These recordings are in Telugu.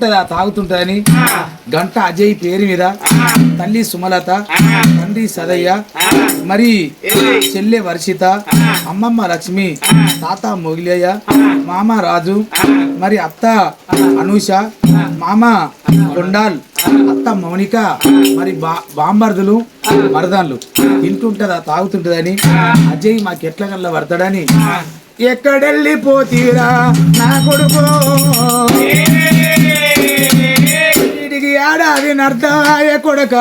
తింటుంటదా తాగుతుంటదని. గంట అజయ్ పేరు మీద. తల్లి సుమలత తండ్రి సదయ్య మరి చెల్లె వర్షిత అమ్మమ్మ లక్ష్మి తాత మొగిలయ్య మామ రాజు మరి అత్త అనూష మామ కొండాల్ అత్త మౌనిక మరి బా బాంబర్దులు మరదాన్లు తింటుంటదా తాగుతుంటదని అజయ్ మాకు ఎట్ల గల్ల పడతాడని. ఎక్కడెళ్ళిపోతీరా నా కొడుకు? నర్దాయ కొడక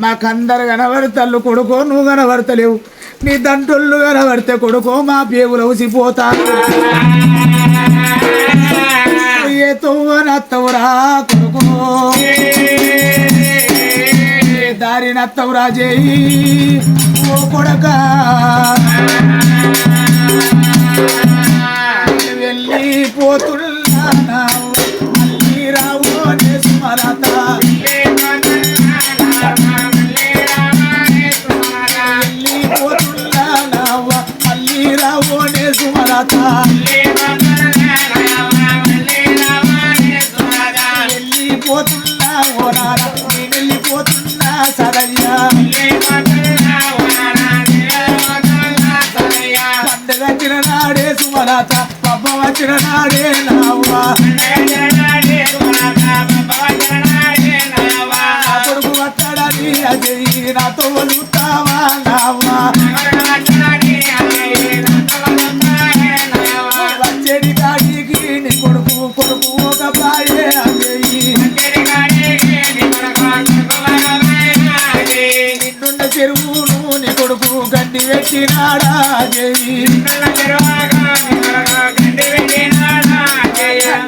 మాకందరు కనబడతలు కొడుకో నువ్వు కనబడతలేవు. నీ దంటుళ్ళు కనబడితే కొడుకో మా పేవులు ఉసిపోతాను ఏ తొవ్వనత్తవురా కొడుకో. దారి నత్తవురా చేయి ఓ కొడక. వెళ్ళిపోతున్నా అనే వెళ్ళిపోతున్నా ఓ వెళ్ళిపోతున్నా సరయ్యా. పండుగ వచ్చిన నాడే సుమలత పబ్బ వచ్చిన నాడే చెరువును కొడుకు గడ్డి పెట్టినాడా? అజయ్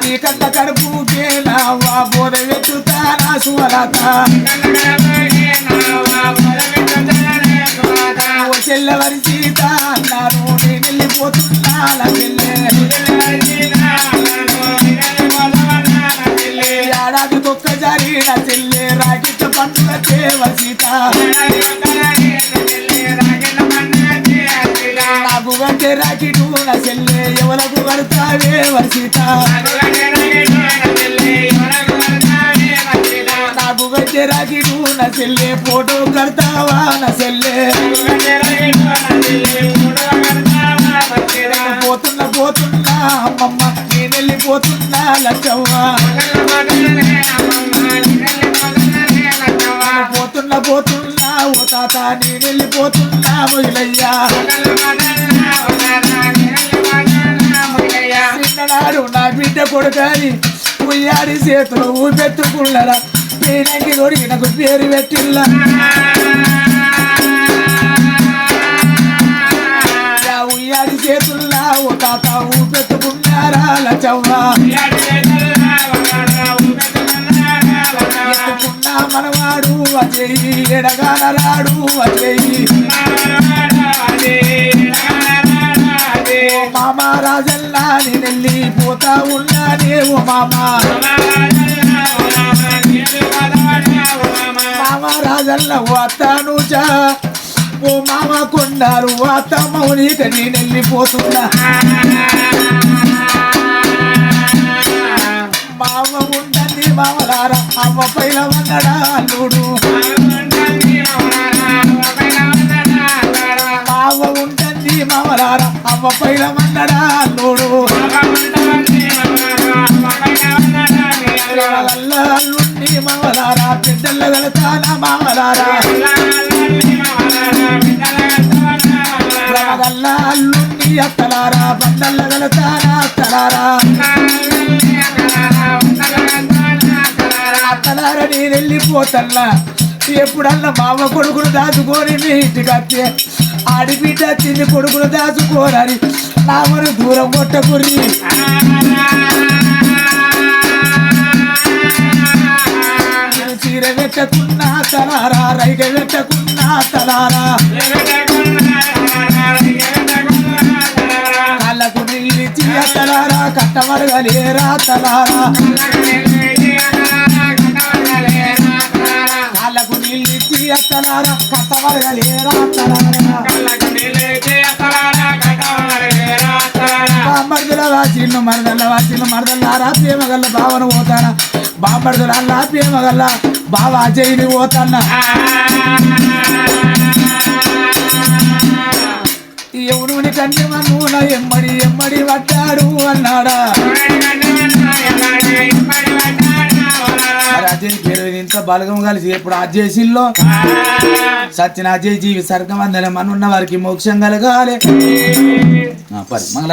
నీ కంట కడుపుకే నావా బోధ వెతుతానా సువలత ఓ సీత అన్నారు నేను వెళ్ళిపోతున్నా ఏడాది తొక్క జరిగిన చెల్లె రాగిట్ట పండుగ చేవ సీత. అంటే గంటే రాకిటు నా చెల్లె ఎవలకు కడతావే నాకు గంటే రాకిటు నా ఫోటో కడతావా నా సెల్లే పోతున్నా పోతున్నా అమ్మమ్మ నేను వెళ్ళిపోతున్నా లచ్చవ్వ. పోతున్నా పోతున్నా ఓ తాత నేను వెళ్ళిపోతున్నా మొయిలయ్యా చిన్ననాడు నా బిడ్డ కొడుకని ఉయ్యాడి చేతులు ఊపెత్తుకున్నారా పేనకి దొరికి నాకు పేరు పెట్టిల్లా. ఉయ్యాడి చేతుల్లా ఓ తాత ఊపెత్తుకున్నారా లచవ్వా మనవాడు అజయ్ ఎడగాన రాడు అజయ్ వెళ్ళిపోతా ఉన్నా ఓ మామ. మామ రాజల్ల ఓ ఓ మామ కొండారు ఓ అత్త నేను వెళ్ళిపోతున్నా మామ ఉండండి మామలారా అమ్మ పైన ఉన్నడా అల్లుడు. ఉండండి మామలారా అమ్మ పైన ఉన్నడా అల్లుడు వల్ల అల్లుండి మామలారా బిడ్డల వెళతానా మామలారా. వల్ల అల్లుండి అత్తలారా బండల వెళతానా అత్తలారా. అత్తలారా నేను వెళ్ళిపోతల్లా. ఎప్పుడన్నా మామ కొడుకును దాచుకొని మీ ఇంటికి ఆడిబిడ్డ చిన్న కొడుకులు దాచుకోరని నామను దూరం కొట్టకుర్రి. చీర పెట్టకున్నా తలారా రైగ పెట్టకున్నా తలారా. కళ్ళకు నీళ్ళిచ్చి తలారా కట్టమరగలేరా తలారా. అత్తలారా కట్టమరగలేరా తలారా బామ్మర్దుల వాసిన్ను మరదల్ల వాసిన్ను మరదల్లారా ప్రేమ గల్ల బావన పోతానా? బామ్మర్దుల అల్లా ప్రేమ గల్ల బావ అజయ్ని పోతానా? ఎవడుని కంటే మన్నున ఎమ్మడి ఎమ్మడి పట్టాడు అన్నాడా? మీద బలగం కలిసి ఎప్పుడు అజయ్ సిల్లో సత్యన అజయ్ జీవి సర్గం అందరం ఉన్న వారికి మోక్షం కలగాలి.